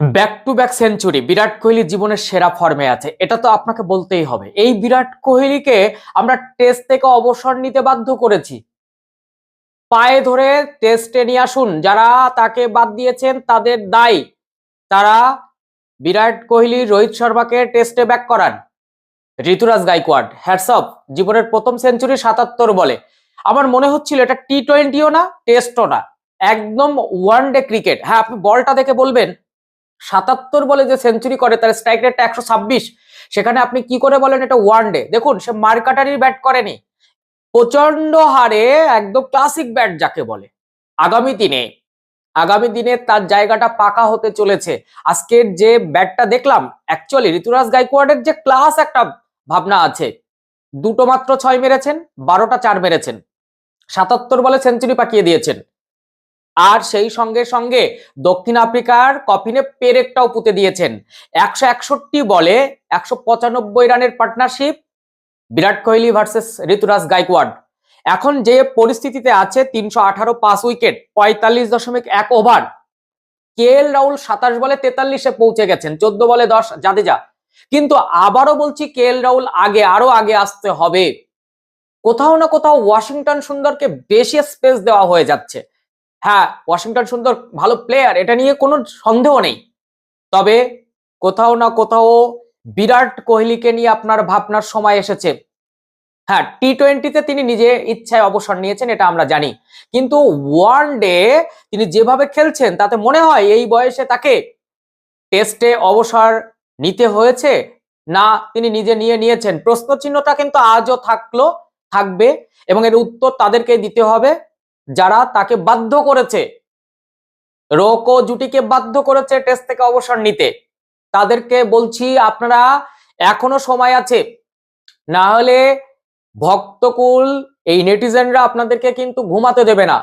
Back to back century Virat Kohli জীবনের সেরা ফর্মে আছে। এটা তো আপনাকে বলতেই হবে। এই বিরাট কোহলিকে আমরা টেস্ট থেকে অবসর নিতে বাধ্য করেছি। পায়ে ধরে টেস্টে নিয়ে আসুন। যারা তাকে বাদ দিয়েছেন, তাদের দায়। তারা বিরাট কোহলি, রোহিত শর্মাকে টেস্টে ব্যাক করান। ঋতুরাজ গাইকোয়াড হ্যাটসঅপ জীবনের প্রথম সেঞ্চুরি সাতাত্তর বলে। আমার মনে হচ্ছিল এটা টি টোয়েন্টিও না টেস্টও না। একদম ওয়ান ডে ক্রিকেট হ্যাঁ আপনি বলটা দেখে বলবেন। সাতাত্তর বলে যে সেঞ্চুরি করে, তার স্ট্রাইক রেটটা একশো ছাব্বিশ। সেখানে আপনি কি করে বলেন এটা ওয়ান ডে দেখুন, সে মার্কাটারির ব্যাট করেনি। প্রচণ্ড হারে একদম ক্লাসিক ব্যাট যাকে বলে। আগামী দিনে আগামী দিনে তার জায়গাটা পাকা হতে চলেছে। আজকের যে ব্যাটটা দেখলাম অ্যাকচুয়ালি ঋতুরাজ গাইকোয়াডের যে ক্লাস একটা ভাবনা আছে। দুটো মাত্র ছয় মেরেছেন, বারোটা চার মেরেছেন। সাতাত্তর বলে সেঞ্চুরি পাকিয়ে দিয়েছেন। আর সেই সঙ্গে সঙ্গে দক্ষিণ আফ্রিকার কফিনে পেরেকটাও পুঁতে দিয়েছেন। একশো একষট্টি বলে একশো পঁচানব্বই রানের পার্টনারশিপ বিরাট কোহলি ভার্সেস ঋতুরাজ গাইকোয়াড এখন যে পরিস্থিতিতে আছে, তিনশো আঠারো পাঁচ উইকেট, পঁয়তাল্লিশ দশমিক এক ওভার। কে এল রাহুল সাতাশ বলে তেতাল্লিশে পৌঁছে গেছেন, চোদ্দ বলে দশ জাদেজা। কিন্তু আবারও বলছি কে এল রাহুল আগে আরও আগে আসতে হবে। কোথাও না কোথাও ওয়াশিংটন সুন্দরকে বেশি স্পেস দেওয়া হয়ে যাচ্ছে। হ্যাঁ ওয়াশিংটন সুন্দর ভালো প্লেয়ার এটা নিয়ে কোনো সন্দেহ নেই। তবে কোথাও না কোথাও বিরাট কোহলিকে নিয়ে আপনার ভাবনার সময় এসেছে। হ্যাঁ টি টোয়েন্টিতে তিনি নিজে ইচ্ছায় অবসর নিয়েছেন, এটা আমরা জানি। কিন্তু ওয়ান ডে তিনি যেভাবে খেলছেন, তাতে মনে হয় এই বয়সে তাকে টেস্টে অবসর নিতে হয়েছে না তিনি নিজে নিয়ে নিয়েছেন? প্রশ্ন চিহ্নটা কিন্তু আজও থাকল, থাকবে এবং এর উত্তর তাদেরকে দিতে হবে। যারা তাকে বাধ্য করেছে, রোকো জুটিকে বাধ্য করেছে টেস্ট থেকে অবসর নিতে, তাদেরকে বলছি আপনারা এখনও সময় আছে, না হলে ভক্তকুল, এই নেটিজেনরা আপনাদেরকে কিন্তু ঘুমাতে দেবে না।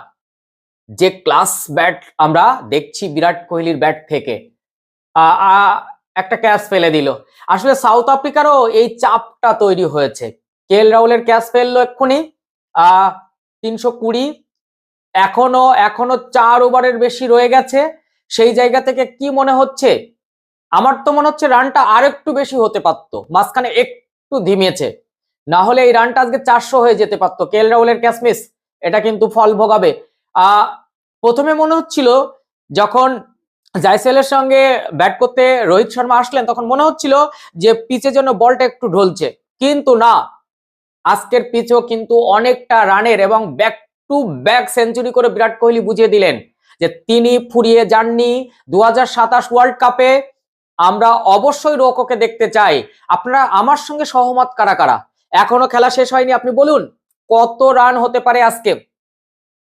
যে ক্লাস ব্যাট আমরা দেখছি বিরাট কোহলির ব্যাট থেকে একটা ক্যাচ ফেলে দিল। আসলে সাউথ আফ্রিকারও এই চাপটা তৈরি হয়েছে। কে এল রাহুলের ক্যাচ ফেলল এক্ষুনি আহ তিনশো কুড়ি এখনও এখনও চার ওভারের বেশি রয়ে গেছে। সেই জায়গা থেকে কি মনে হচ্ছে? আমার তো মনে হচ্ছে রানটা আর একটু বেশি হতে পারতো, মাঝখানে একটু ধিমেছে না হলে এই রানটা আজকে চারশো হয়ে যেতে পারতো। কে এল রাহুলের ক্যাচ মিস, এটা কিন্তু ফল ভোগাবে। আহ প্রথমে মনে হচ্ছিল যখন জাইসেলের সঙ্গে ব্যাট করতে রোহিত শর্মা আসলেন, তখন মনে হচ্ছিল যে পিচের জন্য বলটা একটু ঢলছে। কিন্তু না, আজকের পিচও কিন্তু অনেকটা রানের এবং ব্যাক টু ব্যাক সেঞ্চুরি করে বিরাট কোহলি বুঝিয়ে দিলেন যে তিনি ফুরিয়ে যাননি দু ওয়ার্ল্ড কাপে। আমরা অবশ্যই রোকোকে দেখতে চাই। আপনারা আমার সঙ্গে সহমত কারা কারা? এখনও খেলা শেষ হয়নি, আপনি বলুন, কত রান হতে পারে আজকে?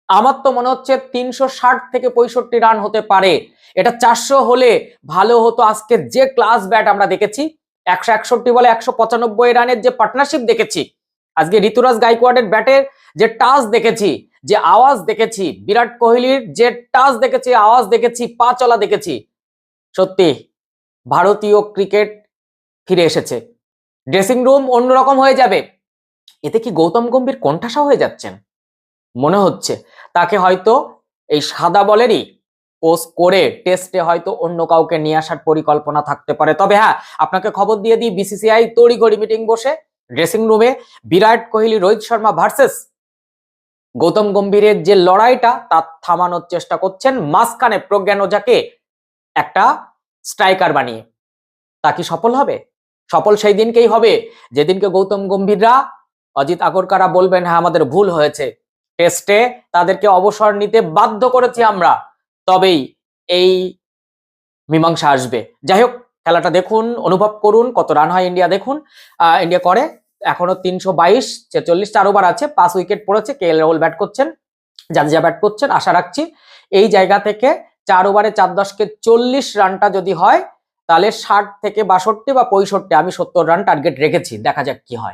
আমার তো মনে হচ্ছে তিনশো ষাট থেকে পঁয়ষট্টি রান হতে পারে। এটা চারশো হলে ভালো হতো আজকে যে ক্লাস ব্যাট আমরা দেখেছি। একশো একষট্টি বলে একশো পঁচানব্বই রানের যে পার্টনারশিপ দেখেছি আজকে ঋতুরাজ গাইকোয়াডের ব্যাটের যে টাচ দেখেছি, যে আওয়াজ দেখেছি, বিরাট কোহলির যে টাচ দেখেছি, আওয়াজ দেখেছি, পা চলা দেখেছি, সত্যি ভারতীয় ক্রিকেট ফিরে এসেছে। ড্রেসিং রুম অন্যরকম হয়ে যাবে। এতে কি গৌতম গম্ভীর কণ্ঠাসা হয়ে যাচ্ছেন? মনে হচ্ছে। তাকে হয়তো এই সাদা বলেরই পোস্ট করে টেস্টে হয়তো অন্য কাউকে নিয়ে আসার পরিকল্পনা থাকতে পারে। তবে হ্যাঁ আপনাকে খবর দিয়ে দিই, বিসিসিআই তড়িঘড়ি মিটিং বসে ড্রেসিং রুমে বিরাট কোহলি, রোহিত শর্মা ভার্সেস গৌতম গম্ভীরের যে লড়াইটা, তা থামানোর চেষ্টা করছেন। মাঝখানে প্রজ্ঞান ওঝাকে একটা স্ট্রাইকার বানিয়ে। তা কি সফল হবে? সফল সেই দিনকেই হবে। যেদিনকে গৌতম গম্ভীররা, অজিত আগরকারা বলবেন হ্যাঁ আমাদের ভুল হয়েছে। টেস্টে তাদেরকে অবসর নিতে বাধ্য করেছি আমরা। তবেই এই মীমাংসা আসবে। যাই হোক, খেলাটা দেখুন, অনুভব করুন, কত রান হয় ইন্ডিয়া দেখুন। ইন্ডিয়া করে এখনও তিনশো বাইশ ছেচল্লিশ চার ওভার আছে, পাঁচ উইকেট পড়েছে কে এল রাহুল ব্যাট করছেন, জাদেজা ব্যাট করছেন, আশা রাখছি। এই জায়গা থেকে চার ওভারে চার দশকে চল্লিশ রানটা যদি হয়, তাহলে ষাট থেকে বাষট্টি বা পঁয়ষট্টি, আমি সত্তর রান টার্গেট রেখেছি, দেখা যাক কি হয়।